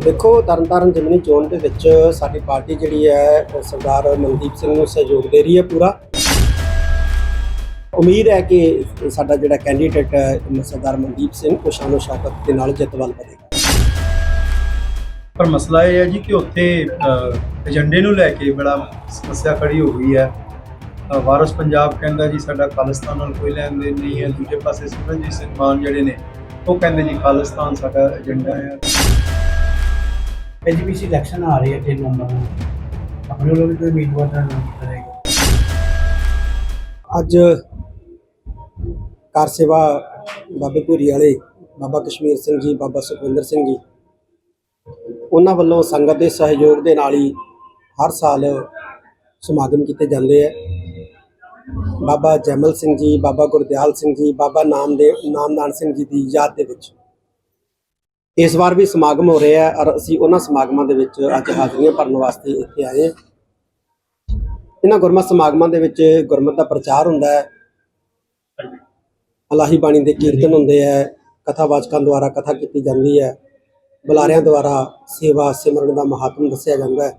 ਦੇਖੋ, ਤਰਨਤਾਰਨ ਜ਼ਿਮਨੀ ਚੋਣ ਦੇ ਵਿੱਚ ਸਾਡੀ ਪਾਰਟੀ ਜਿਹੜੀ ਹੈ ਸਰਦਾਰ ਮਨਦੀਪ ਸਿੰਘ ਨੂੰ ਸਹਿਯੋਗ ਦੇ ਰਹੀ ਹੈ ਪੂਰਾ। ਉਮੀਦ ਹੈ ਕਿ ਸਾਡਾ ਜਿਹੜਾ ਕੈਂਡੀਡੇਟ ਹੈ ਸਰਦਾਰ ਮਨਦੀਪ ਸਿੰਘ, ਉਹ ਸ਼ਾਨੋ ਦੇ ਨਾਲ ਜਿੱਤ ਵੱਲ ਵਧੇਗਾ ਪਰ ਮਸਲਾ ਇਹ ਹੈ ਜੀ ਕਿ ਉੱਥੇ ਏਜੰਡੇ ਨੂੰ ਲੈ ਕੇ ਬੜਾ ਸਮੱਸਿਆ ਖੜੀ ਹੋ ਗਈ ਹੈ। ਵਾਰਸ ਪੰਜਾਬ ਕਹਿੰਦਾ ਜੀ, ਸਾਡਾ ਖਾਲਿਸਤਾਨ ਨਾਲ ਕੋਈ ਲੈਣ ਦੇਣ ਨਹੀਂ ਹੈ। ਦੂਜੇ ਪਾਸੇ ਸਿਮਰਨਜੀਤ ਸਿੰਘ ਮਾਨ ਜਿਹੜੇ ਨੇ, ਉਹ ਕਹਿੰਦੇ ਜੀ, ਖਾਲਿਸਤਾਨ ਸਾਡਾ ਏਜੰਡਾ ਹੈ। ਐਜੀਪੀਸੀ ਇਲੈਕਸ਼ਨ ਆ ਰਹੀ ਹੈ 3 ਨਵੰਬਰ ਨੂੰ। ਆਪਣੇ ਵੱਲੋਂ ਵੀ ਕੋਈ ਉਮੀਦਵਾਰ ਦਾ ਨਾਮ ਕੀਤਾ ਜਾਏਗਾ। ਅੱਜ ਕਾਰ ਸੇਵਾ ਬਾਬੇ ਭੂਰੀ ਵਾਲੇ ਬਾਬਾ ਕਸ਼ਮੀਰ ਸਿੰਘ ਜੀ, ਬਾਬਾ ਸੁਖਵਿੰਦਰ ਸਿੰਘ ਜੀ, ਉਹਨਾਂ ਵੱਲੋਂ ਸੰਗਤ ਦੇ ਸਹਿਯੋਗ ਦੇ ਨਾਲ ਹੀ ਹਰ ਸਾਲ ਸਮਾਗਮ ਕੀਤੇ ਜਾਂਦੇ ਹੈ ਬਾਬਾ ਜੈਮਲ ਸਿੰਘ ਜੀ, ਬਾਬਾ ਗੁਰਦਿਆਲ ਸਿੰਘ ਜੀ, ਬਾਬਾ ਨਾਮਦੇਵ ਨਾਮਦਾਨ ਸਿੰਘ ਜੀ ਦੀ ਯਾਦ ਦੇ ਵਿੱਚ ਇਸ ਵਾਰ ਵੀ ਸਮਾਗਮ ਹੋ ਰਿਹਾ ਹੈ ਔਰ ਅਸੀਂ ਉਹਨਾਂ ਸਮਾਗਮਾਂ ਦੇ ਵਿੱਚ ਅੱਜ ਹਾਜ਼ਰੀਆਂ ਭਰਨ ਵਾਸਤੇ ਇੱਥੇ ਆਏ ਹਾਂ। ਇਹਨਾਂ ਗੁਰਮਤਿ ਸਮਾਗਮਾਂ ਦੇ ਵਿੱਚ ਗੁਰਮਤ ਦਾ ਪ੍ਰਚਾਰ ਹੁੰਦਾ ਹੈ। ਅਲਾਹੀ ਬਾਣੀ ਦੇ ਕੀਰਤਨ ਹੁੰਦੇ ਹੈ ਕਥਾਵਾਚਕਾਂ ਦੁਆਰਾ ਕਥਾ ਕੀਤੀ ਜਾਂਦੀ ਹੈ। ਬੁਲਾਰਿਆਂ ਦੁਆਰਾ ਸੇਵਾ ਸਿਮਰਨ ਦਾ ਮਹਾਤਮ ਦੱਸਿਆ ਜਾਂਦਾ ਹੈ।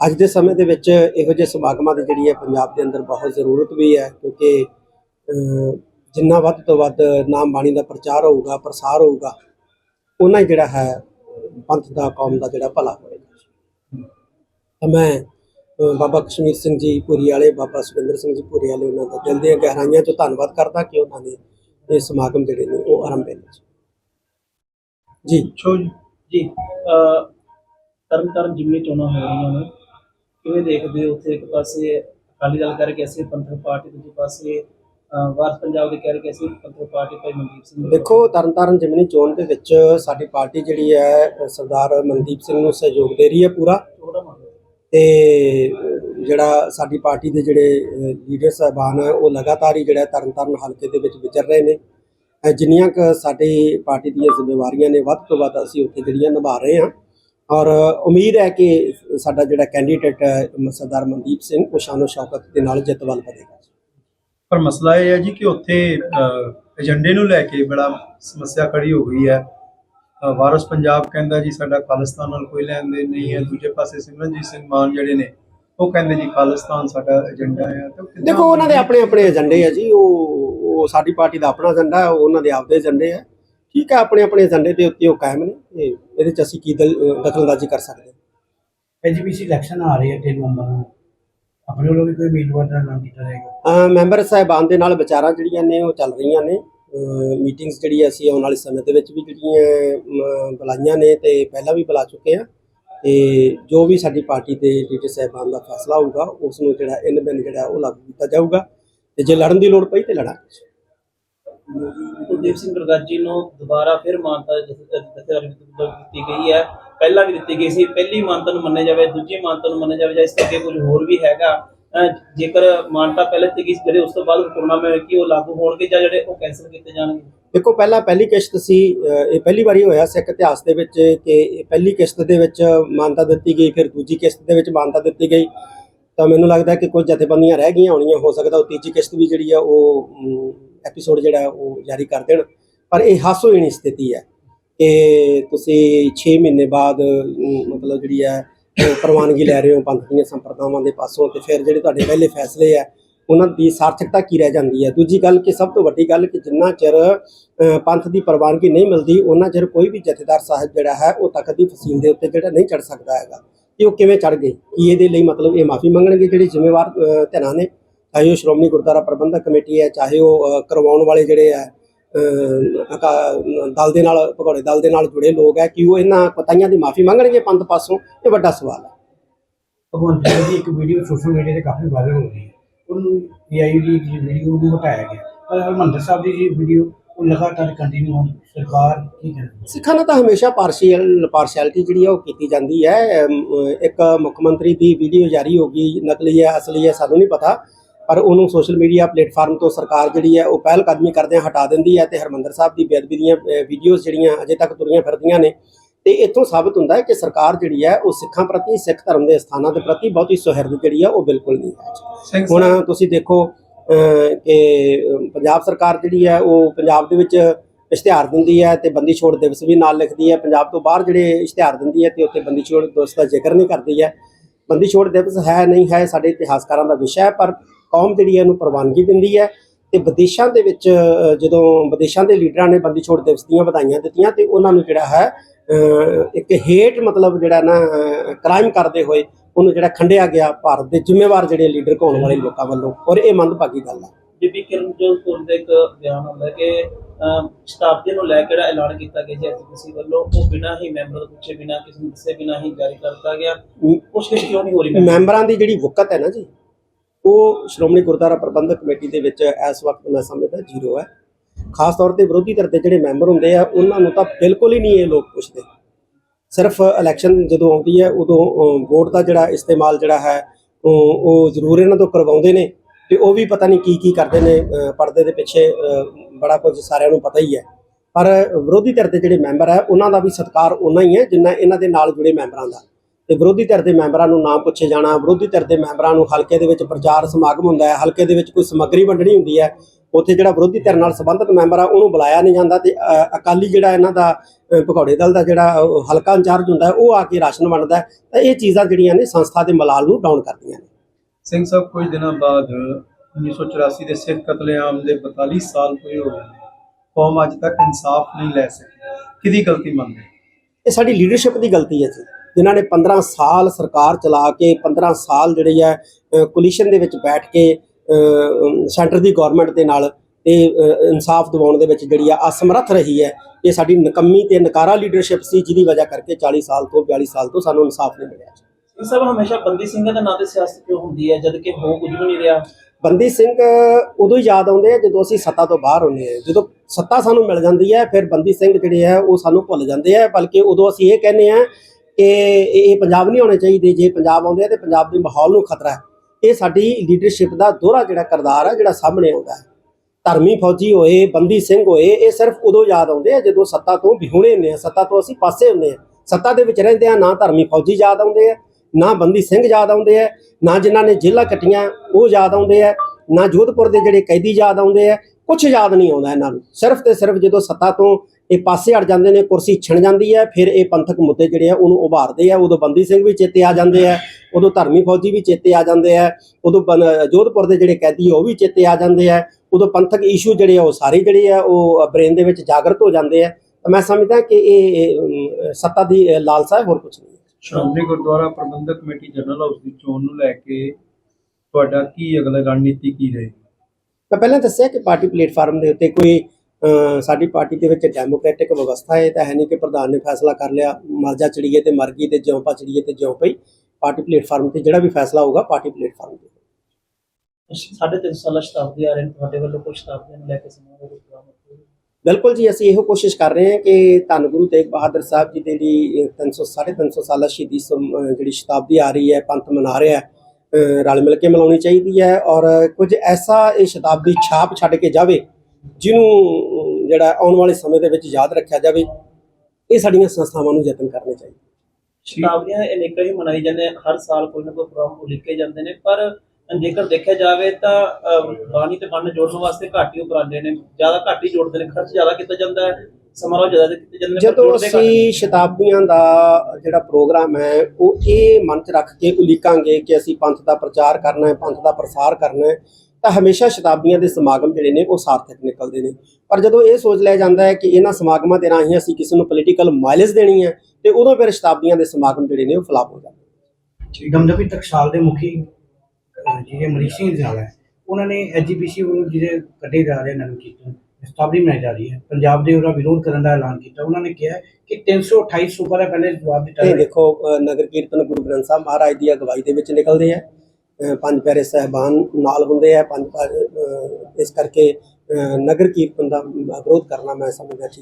ਅੱਜ ਦੇ ਸਮੇਂ ਦੇ ਵਿੱਚ ਇਹੋ ਜਿਹੇ ਸਮਾਗਮਾਂ ਦੀ ਜਿਹੜੀ ਹੈ ਪੰਜਾਬ ਦੇ ਅੰਦਰ ਬਹੁਤ ਜ਼ਰੂਰਤ ਵੀ ਹੈ ਕਿਉਂਕਿ ਜਿੰਨਾ ਵੱਧ ਤੋਂ ਵੱਧ ਨਾਮ ਬਾਣੀ ਦਾ ਪ੍ਰਚਾਰ ਹੋਊਗਾ ਪ੍ਰਸਾਰ ਹੋਊਗਾ ਉਹਨਾਂ ਹੀ ਜਿਹੜਾ ਹੈ ਪੰਥ ਦਾ ਕੌਮ ਦਾ ਜਿਹੜਾ ਭਲਾ ਹੋਏਗਾ। ਤਾਂ ਮੈਂ ਬਾਬਾ ਕਸ਼ਮੀਰ ਸਿੰਘ ਜੀ ਪੁਰੀ ਵਾਲੇ ਬਾਬਾ ਸੁਖਿੰਦਰ ਸਿੰਘ ਜੀ ਪੁਰੀ ਵਾਲੇ ਉਹਨਾਂ ਦਾ ਦਿਲ ਦੀਆਂ ਗਹਿਰਾਈਆਂ ਤੋਂ ਧੰਨਵਾਦ ਕਰਦਾ ਕਿ ਉਹਨਾਂ ਨੇ ਇਹ ਸਮਾਗਮ ਜਿਹੜੇ ਨੇ ਉਹ ਆਰੰਭੇ ਨੇ। ਜੀ। ਪੁੱਛੋ ਜੀ। ਜੀ। ਅ, ਤਰਨਤਾਰਨ ਜ਼ਿਮਨੀ ਚੋਣਾਂ ਹੋ ਰਹੀਆਂ ਨੇ। ਕਿਵੇਂ ਦੇਖਦੇ ਹੋ ਉੱਥੇ ਇੱਕ ਪਾਸੇ ਅਕਾਲੀ ਦਲ ਕਰਕੇ ਅਸੀਂ ਪੰਥਕ ਪਾਰਟੀ ਦੂਜੇ ਪਾਸੇ ਵਾਰਸ ਪੰਜਾਬ ਦੇ ਕਹਿ ਰਹੇ ਕਿ ਅਸੀਂ ਪੰਥਕ ਪਾਰਟੀ ਭਾਈ ਮਨਦੀਪ ਸਿੰਘ ਦੇਖੋ ਤਰਨਤਾਰਨ ਜ਼ਿਮਨੀ ਚੋਣ ਦੇ ਵਿੱਚ ਸਾਡੀ ਪਾਰਟੀ ਜਿਹੜੀ ਹੈ ਸਰਦਾਰ ਮਨਦੀਪ ਸਿੰਘ ਨੂੰ ਸਹਿਯੋਗ ਦੇ ਰਹੀ ਹੈ ਪੂਰਾ। ਤੇ ਜਿਹੜਾ ਸਾਡੀ ਪਾਰਟੀ ਦੇ ਜਿਹੜੇ ਲੀਡਰ ਸਾਹਿਬਾਨ ਹੈ ਉਹ ਲਗਾਤਾਰ ਹੀ ਜਿਹੜਾ ਤਰਨਤਾਰਨ ਹਲਕੇ ਦੇ ਵਿੱਚ ਵਿਚਰ ਰਹੇ ਨੇ। ਜਿੰਨੀਆਂ ਕੁ ਸਾਡੀ ਪਾਰਟੀ ਦੀਆਂ ਜ਼ਿੰਮੇਵਾਰੀਆਂ ਨੇ ਵੱਧ ਤੋਂ ਵੱਧ ਅਸੀਂ ਉੱਥੇ ਜਿਹੜੀਆਂ ਨਿਭਾ ਰਹੇ ਹਾਂ। ਔਰ ਉਮੀਦ ਹੈ ਕਿ ਸਾਡਾ ਜਿਹੜਾ ਕੈਂਡੀਡੇਟ ਹੈ ਸਰਦਾਰ ਮਨਦੀਪ ਸਿੰਘ ਉਹ ਸ਼ਾਨੋ ਸ਼ੌਕਤ ਦੇ ਨਾਲ ਜਿੱਤ ਵੱਲ ਵਧੇਗਾ। ਪਰ ਮਸਲਾ ਇਹ ਹੈ ਜੀ ਕਿ ਉੱਥੇ ਏਜੰਡੇ ਨੂੰ ਲੈ ਕੇ ਬੜਾ ਸਮੱਸਿਆ ਖੜੀ ਹੋ ਗਈ ਹੈ। ਵਾਰਸ ਪੰਜਾਬ ਕਹਿੰਦਾ ਜੀ ਸਾਡਾ ਖਾਲਿਸਤਾਨ ਨਾਲ ਕੋਈ ਲੈਣ ਦੇਣ ਨਹੀਂ ਹੈ। ਦੂਜੇ ਪਾਸੇ ਸਿਮਰਨਜੀਤ ਸਿੰਘ ਮਾਨ ਜਿਹੜੇ ਨੇ ਉਹ ਕਹਿੰਦੇ ਜੀ ਖਾਲਿਸਤਾਨ ਸਾਡਾ ਏਜੰਡਾ ਹੈ। ਤਾਂ ਦੇਖੋ ਉਹਨਾਂ ਦੇ ਆਪਣੇ ਆਪਣੇ ਏਜੰਡੇ ਆ ਜੀ। ਉਹ ਉਹ ਸਾਡੀ ਪਾਰਟੀ ਦਾ ਆਪਣਾ ਏਜੰਡਾ ਹੈ। ਉਹ ਉਹਨਾਂ ਦੇ ਆਪਦੇ ਏਜੰਡੇ ਆ। ਠੀਕ ਹੈ ਆਪਣੇ ਆਪਣੇ ਏਜੰਡੇ ਦੇ ਉੱਤੇ ਉਹ ਕਾਇਮ ਨੇ। ਇਹ- ਇਹਦੇ ਚ ਅਸੀਂ ਕੀ ਦਖਲਅੰਦਾਜ਼ੀ ਕਰ ਸਕਦੇ ਐਜੀਪੀਸੀ ਇਲੈਕਸ਼ਨ ਆ ਰਹੀ ਹੈ 3 ਨਵੰਬਰ ਨੂੰ ਆਪਣੇ ਵੱਲੋਂ ਵੀ ਕੋਈ ਉਮੀਦਵਾਰ ਦਾ ਨਾਮ ਕੀਤਾ ਜਾਏਗਾ? ਅਹ ਮੈਂਬਰ ਸਾਹਿਬਾਨ ਦੇ ਨਾਲ ਵਿਚਾਰਾਂ ਜਿਹੜੀਆਂ ਨੇ ਉਹ ਚੱਲ ਰਹੀਆਂ ਨੇ। ਮੀਟਿੰਗਸ ਜਿਹੜੀ ਅਸੀਂ ਆਉਣ ਵਾਲੇ ਸਮੇਂ ਦੇ ਵਿੱਚ ਵੀ ਜਿਹੜੀਆਂ ਬੁਲਾਈਆਂ ਨੇ ਤੇ ਪਹਿਲਾਂ ਵੀ ਬੁਲਾ ਚੁੱਕੇ ਆ ਤੇ ਜੋ ਵੀ ਸਾਡੀ ਪਾਰਟੀ ਦੇ ਲੀਡਰ ਸਾਹਿਬਾਨ ਦਾ ਫੈਸਲਾ ਹੋਊਗਾ ਉਸ ਨੂੰ ਜਿਹੜਾ ਇਨ ਬਿਨ ਜਿਹੜਾ ਉਹ ਲਾਗੂ ਕੀਤਾ ਜਾਊਗਾ। ਤੇ ਜੇ ਲੜਨ ਦੀ ਲੋੜ ਪਈ ਤੇ ਲੜਾਂਗੇ। ਕੁਲਦੀਪ ਸਿੰਘ ਗਰਗਾਜੀ ਨੂੰ ਦੁਬਾਰਾ ਫਿਰ ਮਾਨਤਾ ਦਿੱਤੀ ਗਈ ਹੈ। ਪਹਿਲਾਂ ਵੀ ਦਿੱਤੀ ਗਈ ਸੀ। ਪਹਿਲੀ ਮਾਨਤਾ ਨੂੰ ਮੰਨਿਆ ਜਾਵੇ ਦੂਜੀ ਮਾਨਤਾ ਨੂੰ ਮੰਨਿਆ ਜਾਵੇ ਜਾਂ ਇਸ ਤੋਂ ਅੱਗੇ ਕੁਝ ਹੋਰ ਵੀ ਹੈਗਾ ਜੇਕਰ ਮਾਨਤਾ ਪਹਿਲੇ ਦਿੱਤੀ ਗਈ ਸੀ, ਜਿਹੜੇ ਉਸ ਤੋਂ ਬਾਅਦ ਹੁਕਮਨਾਮੇ ਹੋਏ ਕਿ ਉਹ ਲਾਗੂ ਹੋਣਗੇ ਜਾਂ ਜਿਹੜੇ ਉਹ ਕੈਂਸਲ ਕੀਤੇ ਜਾਣਗੇ? ਦੇਖੋ ਪਹਿਲਾਂ ਪਹਿਲੀ ਕਿਸ਼ਤ ਸੀ ਇਹ ਪਹਿਲੀ ਵਾਰੀ ਹੋਇਆ ਸਿੱਖ ਇਤਿਹਾਸ ਦੇ ਵਿੱਚ ਕਿ ਪਹਿਲੀ ਕਿਸ਼ਤ ਦੇ ਵਿੱਚ ਮਾਨਤਾ ਦਿੱਤੀ ਗਈ ਫਿਰ ਦੂਜੀ ਕਿਸ਼ਤ ਦੇ ਵਿੱਚ ਮਾਨਤਾ ਦਿੱਤੀ ਗਈ। ਤਾਂ ਮੈਨੂੰ ਲੱਗਦਾ ਕਿ ਕੁਝ ਜਥੇਬੰਦੀਆਂ ਰਹਿ ਗਈਆਂ ਹੋਣੀਆਂ ਹੋ ਸਕਦਾ ਉਹ ਤੀਜੀ ਕਿਸ਼ਤ ਵੀ ਜਿਹੜੀ ਆ ਉਹ ਐਪੀਸੋਡ ਜਿਹੜਾ ਉਹ ਜਾਰੀ ਕਰ ਦੇਣ। ਪਰ ਇਹ ਹਾਸੋਹੀਣੀ ਸਥਿਤੀ ਹੈ ਕਿ ਤੁਸੀਂ 6 ਮਹੀਨੇ ਬਾਅਦ ਮਤਲਬ ਜਿਹੜੀ ਹੈ ਪ੍ਰਵਾਨਗੀ ਲੈ ਰਹੇ ਹੋ ਪੰਥ ਦੀਆਂ ਸੰਪਰਦਾਵਾਂ ਦੇ ਪਾਸੋਂ ਤੇ ਫਿਰ ਜਿਹੜੇ ਤੁਹਾਡੇ ਪਹਿਲੇ ਫੈਸਲੇ ਆ ਉਹਨਾਂ ਦੀ ਸਾਰਥਕਤਾ ਕੀ ਰਹਿ ਜਾਂਦੀ ਹੈ? ਦੂਜੀ ਗੱਲ ਕਿ ਸਭ ਤੋਂ ਵੱਡੀ ਗੱਲ ਕਿ ਜਿੰਨਾ ਚਿਰ ਪੰਥ ਦੀ ਪ੍ਰਵਾਨਗੀ ਨਹੀਂ ਮਿਲਦੀ, ਉਹਨਾਂ ਚਿਰ ਕੋਈ ਵੀ ਜਥੇਦਾਰ ਸਾਹਿਬ ਜਿਹੜਾ ਹੈ, ਉਹ ਤਖਤ ਦੀ ਫਸੀਲ ਦੇ ਉੱਤੇ ਜਿਹੜਾ ਨਹੀਂ ਚੜ ਸਕਦਾ ਹੈਗਾ। ਕਿ ਉਹ ਕਿਵੇਂ ਚੜ ਗਏ? ਕੀ ਇਹਦੇ ਲਈ ਮਤਲਬ ਇਹ ਮਾਫੀ ਮੰਗਣਗੇ ਜਿਹੜੇ ਜ਼ਿੰਮੇਵਾਰ ਧਿਰਾਂ ਨੇ? ਚਾਹੇ ਉਹ ਸ਼੍ਰੋਮਣੀ ਗੁਰਦੁਆਰਾ ਪ੍ਰਬੰਧਕ ਕਮੇਟੀ ਹੈ, ਚਾਹੇ ਉਹ ਕਰਵਾਉਣ ਵਾਲੇ ਜਿਹੜੇ ਹੈ ਦਲ ਦੇ ਨਾਲ ਭਗੌੜੇ ਦਲ ਦੇ ਨਾਲ ਜੁੜੇ ਲੋਕ ਹੈ ਕਿ ਉਹ ਇਹਨਾਂ ਪਤਾਈਆਂ ਦੀ ਮਾਫੀ ਮੰਗਣਗੇ ਪੰਥ ਪਾਸੋਂ? ਇਹ ਵੱਡਾ ਸਵਾਲ ਹੈ। ਭਗਵੰਤ ਮਾਨ ਦੀ ਇੱਕ ਵੀਡੀਓ ਸੋਸ਼ਲ ਮੀਡੀਆ ਤੇ ਕਾਫੀ ਵਾਇਰਲ ਹੋ ਰਹੀ ਹੈ। ਉਹਨੂੰ ਏਆਈ ਦੀ ਵੀਡੀਓ ਨੂੰ ਹਟਾਇਆ ਗਿਆ। ਪਰ ਹਰਮੰਦਰ ਸਾਹਿਬ ਦੀ ਜੀ ਵੀਡੀਓ ਉਹ ਲਗਾਤਾਰ ਕੰਟੀਨਿਊ ਹੈ ਸਰਕਾਰ ਕੀ ਕਰਦੀ ਸਿੱਖਾਂ ਨਾਲ ਤਾਂ ਹਮੇਸ਼ਾ ਪਾਰਸ਼ੀਅਲ ਪਾਰਸ਼ੈਲਿਟੀ ਜਿਹੜੀ ਹੈ ਉਹ ਕੀਤੀ ਜਾਂਦੀ ਹੈ। ਇੱਕ ਮੁੱਖ ਮੰਤਰੀ ਦੀ ਵੀਡੀਓ ਜਾਰੀ ਹੋ ਗਈ ਨਕਲੀ ਹੈ ਅਸਲੀ ਹੈ ਸਾਨੂੰ ਨਹੀਂ ਪਤਾ। ਪਰ ਉਹਨੂੰ ਸੋਸ਼ਲ ਮੀਡੀਆ ਪਲੇਟਫਾਰਮ ਤੋਂ ਸਰਕਾਰ ਜਿਹੜੀ ਹੈ ਉਹ ਪਹਿਲ ਕਦਮੀ ਕਰਦਿਆਂ ਹਟਾ ਦਿੰਦੀ ਹੈ ਤੇ ਹਰਮੰਦਰ ਸਾਹਿਬ ਦੀ ਬੇਅਦਬੀ ਦੀਆਂ ਵੀਡੀਓਜ਼ ਜਿਹੜੀਆਂ ਅਜੇ ਤੱਕ ਤੁਰੀਆਂ ਫਿਰਦੀਆਂ ਨੇ। ਤੇ ਇੱਥੋਂ ਸਾਬਤ ਹੁੰਦਾ ਹੈ ਕਿ ਸਰਕਾਰ ਜਿਹੜੀ ਹੈ ਉਹ ਸਿੱਖਾਂ ਪ੍ਰਤੀ ਸਿੱਖ ਧਰਮ ਦੇ ਸਥਾਨਾਂ ਦੇ ਪ੍ਰਤੀ ਬਹੁਤੀ ਸੁਹਿਰਦ ਜਿਹੜੀ ਹੈ ਉਹ ਬਿਲਕੁਲ ਨਹੀਂ ਹੈ। ਹੁਣ ਤੁਸੀਂ ਦੇਖੋ ਕਿ ਪੰਜਾਬ ਸਰਕਾਰ ਜਿਹੜੀ ਹੈ ਉਹ ਪੰਜਾਬ ਦੇ ਵਿੱਚ ਇਸ਼ਤਿਹਾਰ ਦਿੰਦੀ ਹੈ ਤੇ ਬੰਦੀ ਛੋੜ ਦਿਵਸ ਵੀ ਨਾਲ ਲਿਖਦੀ ਹੈ। ਪੰਜਾਬ ਤੋਂ ਬਾਹਰ ਜਿਹੜੇ ਇਸ਼ਤਿਹਾਰ ਦਿੰਦੀ ਹੈ ਤੇ ਉੱਥੇ ਬੰਦੀ ਛੋੜ ਦਿਵਸ ਦਾ ਜ਼ਿਕਰ ਨਹੀਂ ਕਰਦੀ ਹੈ। ਬੰਦੀ ਛੋੜ ਦਿਵਸ ਹੈ ਨਹੀਂ ਹੈ ਸਾਡੇ ਇਤਿਹਾਸਕਾਰਾਂ ਦਾ ਵਿਸ਼ਾ ਹੈ ਪਰ ਕੌਮ ਜਿਹੜੀ ਹੈ ਇਹਨੂੰ ਪ੍ਰਵਾਨਗੀ ਦਿੰਦੀ ਹੈ ਤੇ ਵਿਦੇਸ਼ਾਂ ਦੇ ਵਿੱਚ ਜਦੋਂ ਵਿਦੇਸ਼ਾਂ ਦੇ ਲੀਡਰਾਂ ਨੇ ਬੰਦੀ ਛੋੜ ਦਿਵਸ ਦੀਆਂ ਵਧਾਈਆਂ ਦਿੱਤੀਆਂ ਤੇ ਉਹਨਾਂ ਨੂੰ ਜਿਹੜਾ ਹੈ ਇੱਕ ਹੇਟ ਮਤਲਬ ਜਿਹੜਾ ਨਾ ਕ੍ਰਾਈਮ ਕਰਦੇ ਹੋਏ ਉਹਨੂੰ ਜਿਹੜਾ ਖੰਡਿਆ ਗਿਆ ਭਾਰਤ ਦੇ ਜ਼ਿੰਮੇਵਾਰ ਜਿਹੜੇ ਲੀਡਰ ਕਹਾਉਣ ਵਾਲੇ ਲੋਕਾਂ ਵੱਲੋਂ ਔਰ ਇਹ ਮੰਦਭਾਗੀ ਗੱਲ ਹੈ। ਬੀਬੀ ਕਿਰਨਜੋਤ ਕੌਰ ਦਾ ਇੱਕ ਬਿਆਨ ਹੁੰਦਾ ਕਿ ਸ਼ਤਾਬਦੀ ਨੂੰ ਲੈ ਕੇ ਜਿਹੜਾ ਐਲਾਨ ਕੀਤਾ ਗਿਆ ਜੀ ਐਸਪੀਸੀ ਵੱਲੋਂ ਉਹ ਬਿਨਾਂ ਹੀ ਮੈਂਬਰ ਪੁੱਛੇ ਬਿਨਾਂ ਕਿਸੇ ਨੂੰ ਦੱਸੇ ਬਿਨਾਂ ਹੀ ਜਾਰੀ ਕਰ ਦਿੱਤਾ ਗਿਆ। ਕੋਸ਼ਿਸ਼ ਕਿਉਂ ਨਹੀਂ ਹੋ ਰਹੀ? ਮੈਂਬਰਾਂ ਦੀ ਜਿਹੜੀ ਵਕਤ ਹੈ ਨਾ ਜੀ ਉਹ ਸ਼੍ਰੋਮਣੀ ਗੁਰਦੁਆਰਾ ਪ੍ਰਬੰਧਕ ਕਮੇਟੀ ਦੇ ਵਿੱਚ ਇਸ ਵਕਤ ਮੈਂ ਸਮਝਦਾ ਜ਼ੀਰੋ ਹੈ। ਖਾਸ ਤੌਰ ਤੇ ਵਿਰੋਧੀ ਧਿਰ ਦੇ ਜਿਹੜੇ ਮੈਂਬਰ ਹੁੰਦੇ ਆ, ਉਹਨਾਂ ਨੂੰ ਤਾਂ ਬਿਲਕੁਲ ਹੀ ਨਹੀਂ ਇਹ ਲੋਕ ਪੁੱਛਦੇ। ਸਿਰਫ ਇਲੈਕਸ਼ਨ ਜਦੋਂ ਆਉਂਦੀ ਹੈ, ਉਦੋਂ ਵੋਟ ਦਾ ਜਿਹੜਾ ਇਸਤੇਮਾਲ ਜਿਹੜਾ ਹੈ, ਉਹ ਜ਼ਰੂਰ ਇਹਨਾਂ ਤੋਂ ਕਰਵਾਉਂਦੇ ਨੇ ਤੇ ਉਹ ਵੀ ਪਤਾ ਨਹੀਂ ਕੀ ਕੀ ਕਰਦੇ ਨੇ ਪਰਦੇ ਦੇ ਪਿੱਛੇ ਬੜਾ ਕੁਝ ਸਾਰਿਆਂ ਨੂੰ ਪਤਾ ਹੀ ਹੈ। ਪਰ ਵਿਰੋਧੀ ਧਿਰ ਦੇ ਜਿਹੜੇ ਮੈਂਬਰ ਹੈ, ਉਹਨਾਂ ਦਾ ਵੀ ਸਤਿਕਾਰ ਉਨਾ ਹੀ ਹੈ ਜਿੰਨਾ ਇਹਨਾਂ ਦੇ ਨਾਲ ਜੁੜੇ ਮੈਂਬਰਾਂ ਦਾ। ਤੇ ਵਿਰੋਧੀ ਧਿਰ ਦੇ ਮੈਂਬਰਾਂ ਨੂੰ ਨਾਮ ਪੁੱਛੇ ਜਾਣਾ ਵਿਰੋਧੀ ਧਿਰ ਦੇ ਮੈਂਬਰਾਂ ਨੂੰ ਹਲਕੇ ਦੇ ਵਿੱਚ ਪ੍ਰਚਾਰ ਸਮਾਗਮ ਹੁੰਦਾ ਹੈ ਹਲਕੇ ਦੇ ਵਿੱਚ ਕੋਈ ਸਮੱਗਰੀ ਵੰਡਣੀ ਹੁੰਦੀ ਹੈ ਉੱਥੇ ਜਿਹੜਾ ਵਿਰੋਧੀ ਧਿਰ ਨਾਲ ਸੰਬੰਧਿਤ ਮੈਂਬਰ ਆ ਉਹਨੂੰ ਬੁਲਾਇਆ ਨਹੀਂ ਜਾਂਦਾ ਤੇ ਅਕਾਲੀ ਜਿਹੜਾ ਇਹਨਾਂ ਦਾ ਭਗੌੜੇ ਦਲ ਦਾ ਜਿਹੜਾ ਹਲਕਾ ਇੰਚਾਰਜ ਹੁੰਦਾ ਹੈ ਉਹ ਆ ਕੇ ਰਾਸ਼ਨ ਵੰਡਦਾ ਹੈ ਤਾਂ ਇਹ ਚੀਜ਼ਾਂ ਜਿਹੜੀਆਂ ਨੇ ਸੰਸਥਾ ਦੇ ਮਲਾਲ ਨੂੰ ਡਾਊਨ ਕਰਦੀਆਂ ਨੇ। ਸਿੰਘ ਸਾਹਿਬ ਕੁਝ ਦਿਨਾਂ ਬਾਅਦ 1984 ਦੇ ਸਿੱਖ ਕਤਲੇਆਮ ਦੇ 42 ਸਾਲ ਪੂਰੇ ਹੋ ਗਏ। ਕੌਮ ਅੱਜ ਤੱਕ ਇਨਸਾਫ ਨਹੀਂ ਲੈ ਸਕੀ। ਕਿਹਦੀ ਗਲਤੀ ਮੰਨਦੇ ਇਹ ਸਾਡੀ ਲੀਡਰਸ਼ਿਪ ਦੀ ਗਲਤੀ ਹੈ ਜੀ। ਜਿਨ੍ਹਾਂ ਨੇ 15 ਸਾਲ ਸਰਕਾਰ ਚਲਾ ਕੇ 15 ਸਾਲ ਜਿਹੜੀ ਹੈ ਕੋਲੀਸ਼ਨ ਦੇ ਵਿੱਚ ਬੈਠ ਕੇ ਸੈਂਟਰ ਦੀ ਗਵਰਨਮੈਂਟ ਦੇ ਨਾਲ ਤੇ ਅ, ਇਨਸਾਫ ਦਿਵਾਉਣ ਦੇ ਵਿੱਚ ਜਿਹੜੀ ਆ ਅਸਮਰੱਥ ਰਹੀ ਹੈ ਇਹ ਸਾਡੀ ਨਕੰਮੀ ਤੇ ਨਕਾਰਾ ਲੀਡਰਸ਼ਿਪ ਸੀ ਜਿਹਦੀ ਵਜ੍ਹਾ ਕਰਕੇ 40 ਸਾਲ ਤੋਂ 42 ਸਾਲ ਤੋਂ ਸਾਨੂੰ ਇਨਸਾਫ ਨਹੀਂ ਮਿਲਿਆ। ਇਹ ਸਭ ਹਮੇਸ਼ਾ ਬੰਦੀ ਸਿੰਘਾਂ ਦੇ ਨਾਂ ਤੇ ਸਿਆਸਤ ਕਿਉਂ ਹੁੰਦੀ ਹੈ ਜਦ ਕਿ ਹੋ ਕੁਝ ਵੀ ਨਹੀਂ ਰਿਹਾ? ਬੰਦੀ ਸਿੰਘ ਉਦੋਂ ਹੀ ਯਾਦ ਆਉਂਦੇ ਆ ਜਦੋਂ ਅਸੀਂ ਸੱਤਾ ਤੋਂ ਬਾਹਰ ਹੁੰਦੇ ਆ ਜਦੋਂ ਸੱਤਾ ਸਾਨੂੰ ਮਿਲ ਜਾਂਦੀ ਹੈ ਫਿਰ ਬੰਦੀ ਸਿੰਘ ਜਿਹੜੇ ਆ ਉਹ ਸਾਨੂੰ ਭੁੱਲ ਜਾਂਦੇ ਆ ਬਲਕਿ ਉਦੋਂ ਅਸੀਂ ਇਹ ਕਹਿੰਦੇ ਆ ਕਿ ਇਹ ਪੰਜਾਬ ਨਹੀਂ ਹੋਣੇ ਚਾਹੀਦੇ, ਜੇ ਪੰਜਾਬ ਆਉਂਦੇ ਆ ਤੇ ਪੰਜਾਬ ਦੇ ਮਾਹੌਲ ਨੂੰ ਖਤਰਾ ਹੈ। ਇਹ ਸਾਡੀ ਲੀਡਰਸ਼ਿਪ ਦਾ ਦੋਹਰਾ ਜਿਹੜਾ ਕਰਦਾਰ ਆ, ਜਿਹੜਾ ਸਾਹਮਣੇ ਆਉਂਦਾ ਹੈ। ਧਰਮੀ ਫੌਜੀ ਹੋਏ, ਬੰਦੀ ਸਿੰਘ ਹੋਏ, ਇਹ ਸਿਰਫ ਉਦੋਂ ਯਾਦ ਆਉਂਦੇ ਆ ਜਦੋਂ ਸੱਤਾ ਤੋਂ ਵਿਹੂਣੇ ਹੁੰਦੇ ਆ। ਸੱਤਾ ਤੋਂ ਅਸੀਂ ਪਾਸੇ ਹੁੰਦੇ ਆ। ਸੱਤਾ ਦੇ ਵਿੱਚ ਰਹਿੰਦੇ ਆ, ਨਾ ਧਰਮੀ ਫੌਜੀ ਯਾਦ ਆਉਂਦੇ ਆ, ਨਾ ਬੰਦੀ ਸਿੰਘ ਯਾਦ ਆਉਂਦੇ ਆ, ਨਾ ਜਿਨ੍ਹਾਂ ਨੇ ਜੇਲ੍ਹਾਂ ਕੱਟੀਆਂ, ਉਹ ਯਾਦ ਆਉਂਦੇ ਆ, ਨਾ ਜੋਧਪੁਰ ਦੇ ਜਿਹੜੇ ਕੈਦੀ ਯਾਦ ਆਉਂਦੇ ਆ। ਕੁਝ ਯਾਦ ਨਹੀਂ ਆਉਂਦਾ ਇਹਨਾਂ ਨੂੰ। ਸਿਰਫ ਤੇ ਸਿਰਫ ਜਦੋਂ ਸੱਤਾ ਤੋਂ ਇਹ ਪਾਸੇ ਹਟ ਜਾਂਦੇ ਨੇ ਕੁਰਸੀ ਛਿਣ ਜਾਂਦੀ ਹੈ ਫਿਰ ਇਹ ਪੰਥਕ ਮੁੱਦੇ ਜਿਹੜੇ ਆ ਉਹਨੂੰ ਉਭਾਰਦੇ ਆ। ਉਦੋਂ ਬੰਦੀ ਸਿੰਘ ਵੀ ਚੇਤੇ ਆ ਜਾਂਦੇ ਆ ਉਦੋਂ ਧਰਮੀ ਫੌਜੀ ਵੀ ਚੇਤੇ ਆ ਜਾਂਦੇ ਆ ਉਦੋਂ ਜੋਧਪੁਰ ਦੇ ਜਿਹੜੇ ਕੈਦੀ ਉਹ ਵੀ ਚੇਤੇ ਆ ਜਾਂਦੇ ਆ ਉਦੋਂ ਪੰਥਕ ਇਸ਼ੂ ਜਿਹੜੇ ਆ ਉਹ ਸਾਰੇ ਜਿਹੜੇ ਆ ਉਹ ਬ੍ਰੇਨ ਦੇ ਵਿੱਚ ਜਾਗਰਤ ਹੋ ਜਾਂਦੇ ਆ। ਤਾਂ ਮੈਂ ਸਮਝਦਾ ਕਿ ਇਹ ਸੱਤਾ ਦੀ ਲਾਲਸਾ ਹੈ ਹੋਰ ਕੁਝ ਨਹੀਂ। Shiromani Gurdwara Prabandhak committee general house ਦੀ ਚੋਣ ਨੂੰ ਲੈ ਕੇ ਤੁਹਾਡਾ ਕੀ ਅਗਲਾ ਰਣਨੀਤੀ ਕੀ ਰਹੇਗੀ? ਮੈਂ ਪਹਿਲਾਂ ਦੱਸਿਆ ਕਿ ਪਾਰਟੀ ਪਲੇਟਫਾਰਮ ਦੇ ਉੱਤੇ ਕੋਈ ਸਾਡੀ ਪਾਰਟੀ ਦੇ ਵਿੱਚ ਡੈਮੋਕ੍ਰੈਟਿਕ ਵਿਵਸਥਾ ਹੈ ਇਹ ਤਾਂ ਹੈ ਨਹੀਂ ਕਿ ਪ੍ਰਧਾਨ ਨੇ ਫੈਸਲਾ ਕਰ ਲਿਆ ਮਰ ਜਾ ਚੜੀਏ ਤੇ ਮਰ ਗਈ ਤੇ ਜਿਉਂ ਪਾ ਚੜੀਏ ਤੇ ਜਿਉਂ ਪਈ ਪਾਰਟੀ ਪਲੇਟਫਾਰਮ ਤੇ ਜਿਹੜਾ ਵੀ ਫੈਸਲਾ ਹੋਊਗਾ ਪਾਰਟੀ ਪਲੇਟਫਾਰਮ ਤੇ। ਸਾਢੇ ਤਿੰਨ ਸਾਲਾ ਸ਼ਤਾਬਦੀ ਆ ਰਹੇ ਨੇ ਤੁਹਾਡੇ ਵੱਲੋਂ ਕੁਝ ਸ਼ਤਾਬਦੀਆਂ ਨੂੰ ਲੈ ਕੇ ਸਮਾਂ ਦਾ ਪ੍ਰੋਗਰਾਮ ਹੋਵੇਗਾ ਬਿਲਕੁਲ ਜੀ ਅਸੀਂ ਇਹੋ ਕੋਸ਼ਿਸ਼ ਕਰ ਰਹੇ ਹਾਂ ਕਿ ਧੰਨ ਗੁਰੂ ਤੇਗ ਬਹਾਦਰ ਸਾਹਿਬ ਜੀ ਦੇ ਜਿਹੜੀ 300 350 ਸਾਲਾ ਸ਼ਹੀਦੀ ਜਿਹੜੀ ਸ਼ਤਾਬਦੀ ਆ ਰਹੀ ਹੈ ਪੰਥ ਮਨਾ ਰਿਹਾ ਹੈ ਰਲ ਮਿਲ ਕੇ ਮਨਾਉਣੀ ਚਾਹੀਦੀ ਹੈ ਔਰ ਕੁਝ ਐਸਾ ਇਹ ਸ਼ਤਾਬਦੀ ਛਾਪ ਛੱਡ ਕੇ ਜਾਵੇ ਜਿਹਨੂੰ ਜਿਹੜਾ ਆਉਣ ਵਾਲੇ ਸਮੇਂ ਦੇ ਵਿੱਚ ਯਾਦ ਰੱਖਿਆ ਜਾਵੇ ਇਹ ਸਾਡੀਆਂ ਸੰਸਥਾਵਾਂ ਨੂੰ ਯਤਨ ਕਰਨੇ ਚਾਹੀਦੇ ਸ਼ਤਾਬਦੀਆਂ ਅਨੇਕਾਂ ਹੀ ਮਨਾਈ ਜਾਂਦੇ ਹਰ ਸਾਲ ਕੋਈ ਨਾ ਕੋਈ ਪ੍ਰੋਗਰਾਮ ਉਲੀਕੇ ਜਾਂਦੇ ਨੇ ਪਰ ਜੇਕਰ ਦੇਖਿਆ ਜਾਵੇ ਤਾਂ ਬਾਣੀ ਤੇ ਬੰਨ ਜੋੜਨ ਵਾਸਤੇ ਘੱਟ ਹੀ ਉਪਰਾਲੇ ਨੇ ਜ਼ਿਆਦਾ ਘੱਟ ਹੀ ਜੋੜਦੇ ਨੇ ਖਰਚ ਜ਼ਿਆਦਾ ਕੀਤਾ ਜਾਂਦਾ ਹੈ ਸਮਾਰੋਹ ਜ਼ਿਆਦਾ ਕੀਤੇ ਜਾਂਦੇ ਨੇ ਜਦੋਂ। ਅਸੀਂ ਸ਼ਤਾਬਦੀਆਂ ਦਾ ਜਿਹੜਾ ਪ੍ਰੋਗਰਾਮ ਹੈ ਉਹ ਇਹ ਮਨ 'ਚ ਰੱਖ ਕੇ ਉਲੀਕਾਂਗੇ ਕਿ ਅਸੀਂ ਪੰਥ ਦਾ ਪ੍ਰਚਾਰ ਕਰਨਾ ਹੈ ਪੰਥ ਦਾ ਪ੍ਰਸਾਰ ਕਰਨਾ ਹੈ ਤਾਂ ਹਮੇਸ਼ਾ ਸ਼ਤਾਬਦੀਆਂ ਦੇ ਸਮਾਗਮ ਜਿਹੜੇ ਨੇ ਉਹ ਸਾਰਥਕ ਨਿਕਲਦੇ ਨੇ ਪਰ ਜਦੋਂ ਇਹ ਸੋਚ ਲਿਆ ਜਾਂਦਾ ਹੈ ਕਿ ਇਹਨਾਂ ਸਮਾਗਮਾਂ ਦੇ ਰਾਹੀਂ ਅਸੀਂ ਕਿਸੇ ਨੂੰ ਪੋਲੀਟੀਕਲ ਮਾਈਲੇਜ ਦੇਣੀ ਹੈ ਤੇ ਉਦੋਂ ਫਿਰ ਸ਼ਤਾਬਦੀਆਂ ਦੇ ਸਮਾਗਮ ਜਿਹੜੇ ਨੇ ਉਹ ਫਲਾਪ ਹੋ ਜਾਂਦੇ ਨੇ। ਦਮਦਮੀ ਟਕਸਾਲ ਦੇ ਮੁਖੀ ਜਿਹੜੇ ਅਮਰੀਕ ਸਿੰਘ ਹੈ ਉਹਨਾਂ ਨੇ ਐਜੀਪੀਸੀ ਵੱਲੋਂ ਜਿਹੜੇ ਕੱਢੇ ਜਾ ਰਹੇ ਨਗਰ ਕੀਰਤਨ ਸਟਾਬਲੀ ਬਣਾਈ ਜਾ ਰਹੀ ਹੈ ਪੰਜਾਬ ਦੇ ਉਹਦਾ ਵਿਰੋਧ ਕਰਨ ਦਾ ਐਲਾਨ ਕੀਤਾ ਉਹਨਾਂ ਨੇ ਕਿਹਾ ਕਿ 328 ਸੂਬਾ ਦਾ ਪਹਿਲੇ ਜਵਾਬ ਦਿੱਤਾ। ਦੇਖੋ ਨਗਰ ਕੀਰਤਨ ਗੁਰੂ ਗ੍ਰੰਥ ਸਾਹਿਬ ਮਹਾਰਾਜ ਦੀ ਅਗਵਾਈ ਦੇ ਵਿੱਚ ਨਿਕਲਦੇ ਆ ਪੰਜ ਪਿਆਰੇ ਸਹਿਬਾਨ ਨਾਲ ਹੁੰਦੇ ਆ ਪੰਜ ਪਿਆਰੇ, ਇਸ ਕਰਕੇ ਨਗਰ ਕੀਰਤਨ ਦਾ ਵਿਰੋਧ ਕਰਨਾ ਮੈਂ ਸਮਝਦਾ ਠੀਕ